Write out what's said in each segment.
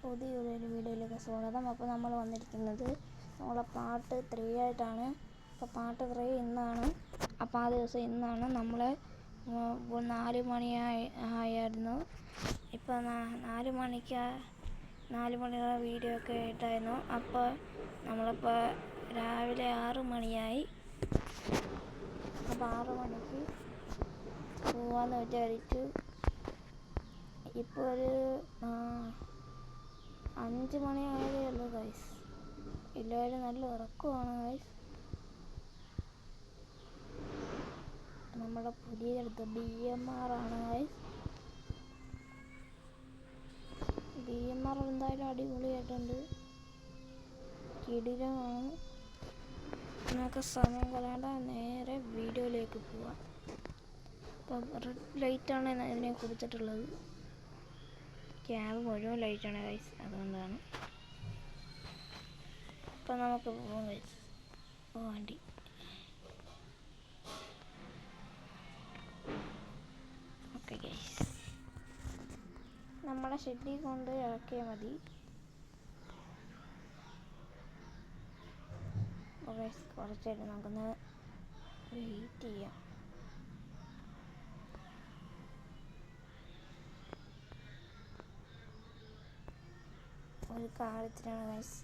പുതിയൊരു വീഡിയോയിലേക്ക് സ്വാഗതം. അപ്പോൾ നമ്മൾ വന്നിരിക്കുന്നത് നമ്മളെ പാർട്ട് ത്രീ ആയിട്ടാണ്. അപ്പോൾ പാർട്ട് ത്രീ ഇന്നാണ്. അപ്പോൾ ആ ദിവസം ഇന്നാണ് നമ്മൾ നാല് മണിയായി ആയിരുന്നു ഇപ്പോൾ നാല് മണിക്ക് നാല് മണിയുടെ വീഡിയോ ഒക്കെ ആയിട്ടായിരുന്നു. അപ്പോൾ നമ്മളിപ്പോൾ രാവിലെ ആറ് മണിയായി. അപ്പോൾ ആറ് മണിക്ക് പോവാന്ന് വിചാരിച്ചു. ഇപ്പോൾ ഒരു അഞ്ച് മണി ആയതേ ഉള്ളൂ ഗൈസ് എല്ലാവരും നല്ല ഉറക്കമാണ് ഗൈസ് നമ്മുടെ പുതിയ ബി എം ആർ ആണ് ഗൈസ് ബി എം ആർ എന്തായാലും അടിപൊളിയായിട്ടുണ്ട്. കിടിലമാണ്. നമുക്ക് സമയം കളയാണ്ട നേരെ വീഡിയോയിലേക്ക് പോവാം. അപ്പം റെഡ് ലൈറ്റാണ് ഇതിനെ കുറിച്ചിട്ടുള്ളത്. ക്യാബ് മുഴുവൻ ലൈറ്റാണ് ഗൈസ് അതുകൊണ്ടാണ്. ഇപ്പം നമുക്ക് പോകാം ഗൈസ് വണ്ടി ഓക്കെ ഗൈസ് നമ്മളെ ഷെഡിൽ കൊണ്ട് ഇറക്കിയാൽ മതി. കുറച്ചായിട്ട് നമുക്കൊന്ന് വെയിറ്റ് ചെയ്യാം. ഒരു കാലത്തിനാണ് ഗൈസ്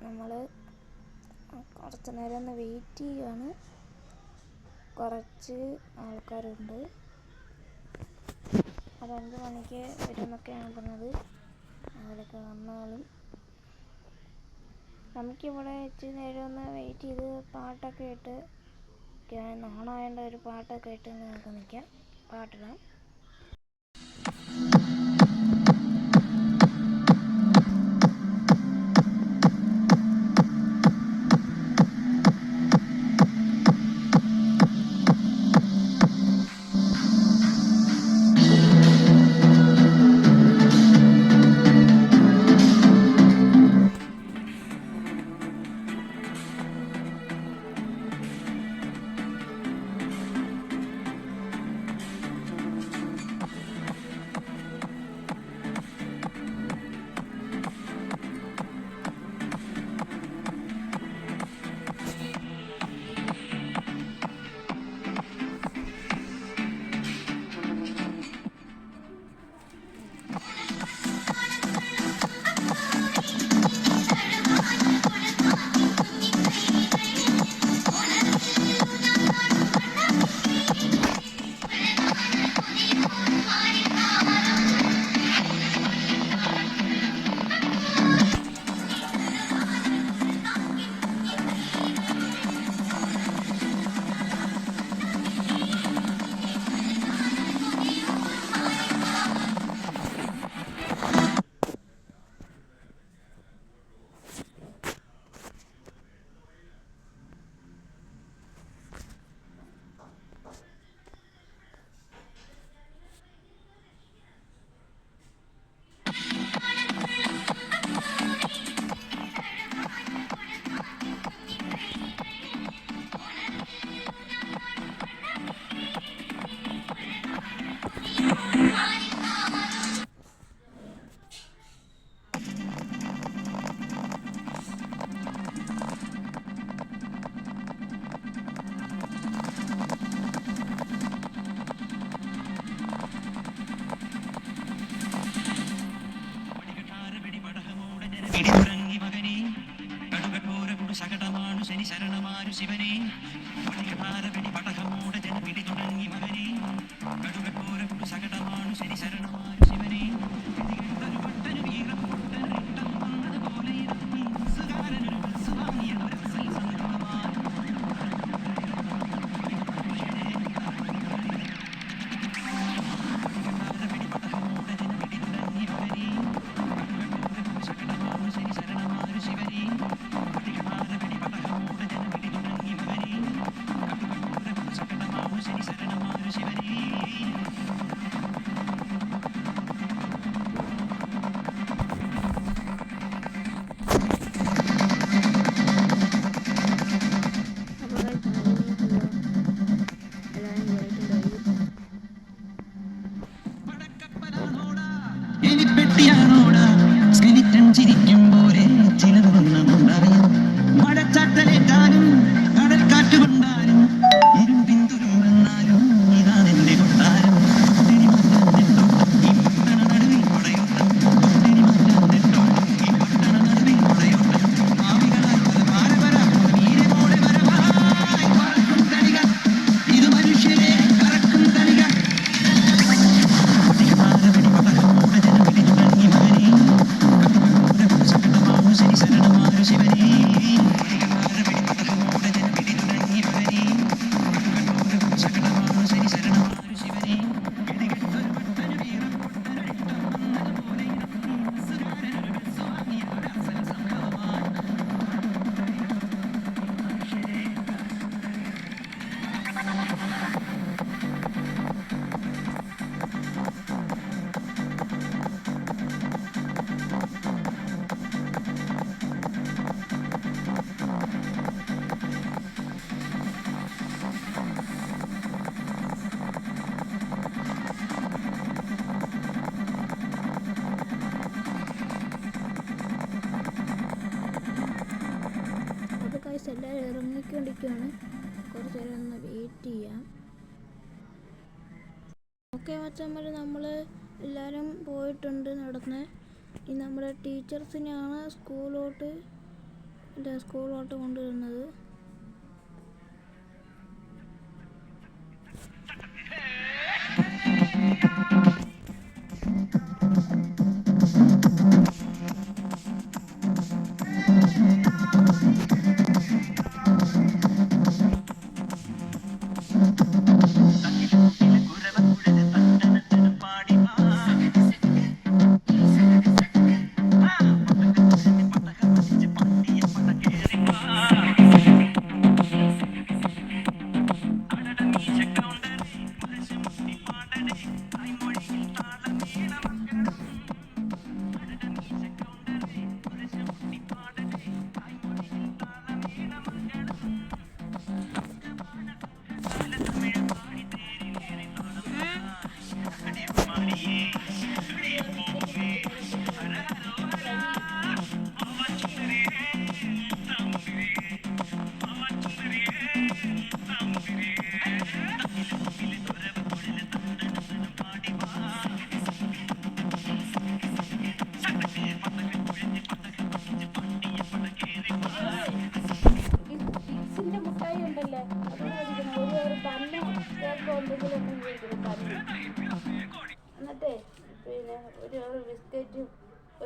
നമ്മൾ കുറച്ച് നേരം ഒന്ന് വെയിറ്റ് ചെയ്യുകയാണ് കുറച്ച് ആൾക്കാരുണ്ട്. അത് അഞ്ച് മണിക്ക് വരുമെന്നൊക്കെയാണ് പറഞ്ഞത്. അവരൊക്കെ വന്നാലും. നമുക്കിവിടെ ഇച്ചിരി നേരം ഒന്ന് വെയിറ്റ് ചെയ്ത് പാട്ടൊക്കെ ഇട്ട് നാണായണ്ട ഒരു പാട്ടൊക്കെ ഇട്ട് നമുക്ക് നിൽക്കാം പാട്ടിടാം. Madame Siboney. ചിരിക്കും ചിരിക്കുമ്പോരെ ചിലതൊന്നും അറിയാം മഴച്ചാട്ടലേറ്റാനും ഓൾമോസ്റ്റ് എല്ലാവരും ഇറങ്ങിക്കൊണ്ടിരിക്കുകയാണ് കുറച്ച് നേരം ഒന്ന് വെയിറ്റ് ചെയ്യാം. ഓക്കെ മച്ചന്മാർ നമ്മൾ എല്ലാവരും പോയിട്ടുണ്ട് നടന്ന്. ഇനി നമ്മുടെ ടീച്ചേഴ്സിനെയാണ് സ്കൂളിലോട്ട് സ്കൂളിലോട്ട് കൊണ്ടുവരുന്നത്.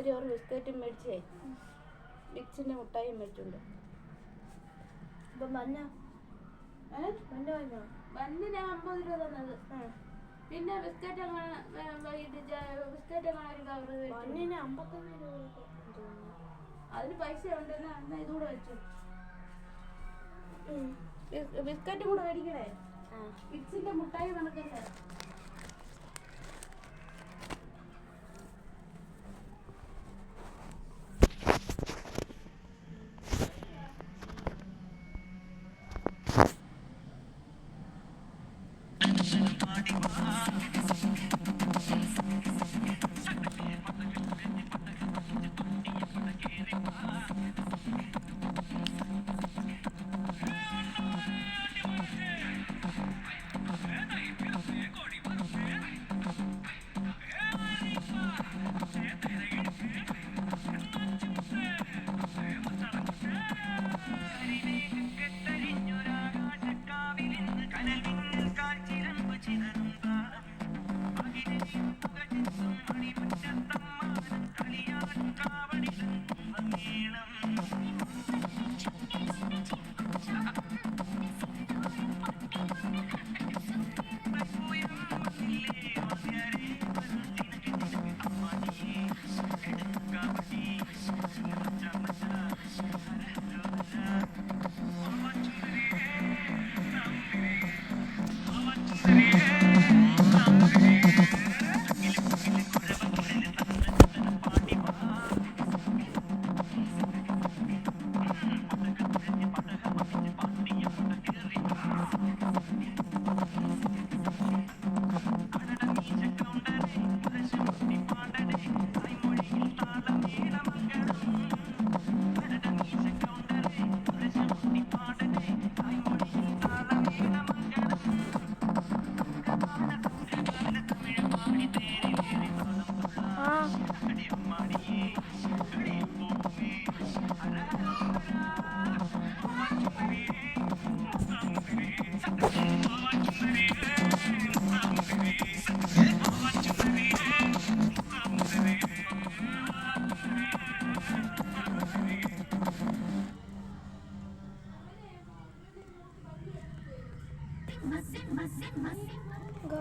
ഒരു ചോറ് ബിസ്ക്കറ്റും മേടിച്ചേ. ഇക്സിന്റെ മുട്ടായി മേടിച്ചുണ്ട്. ഇപ്പം മഞ്ഞ. ബണ്ണിന് അമ്പത് രൂപ തന്നത്. പിന്നെ ബിസ്ക്കറ്റ് അങ്ങനെ വൈകിട്ട് ബിസ്ക്കറ്റ് അങ്ങനെ ഒരു കവർ മണ്ണിന് അമ്പത്തൊന്ന് രൂപ അതിന് പൈസ ഉണ്ടെന്നാ എന്നാ ഇതുകൂടെ വെച്ചു. ബിസ്ക്കറ്റ് കൂടെ മേടിക്കണേ. ഇക്സിന്റെ മുട്ടായി കണക്കല്ലേ?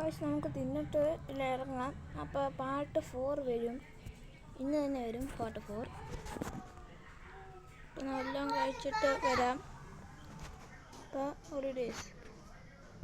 ഗായ്സ് നമുക്ക് തിന്നിട്ട് ഇറങ്ങാം. അപ്പോൾ പാർട്ട് ഫോർ വരും. ഇന്ന് തന്നെ വരും പാർട്ട് ഫോർ എല്ലാം കഴിച്ചിട്ട് വരാം. അപ്പോൾ ഹോളിഡേയ്സ്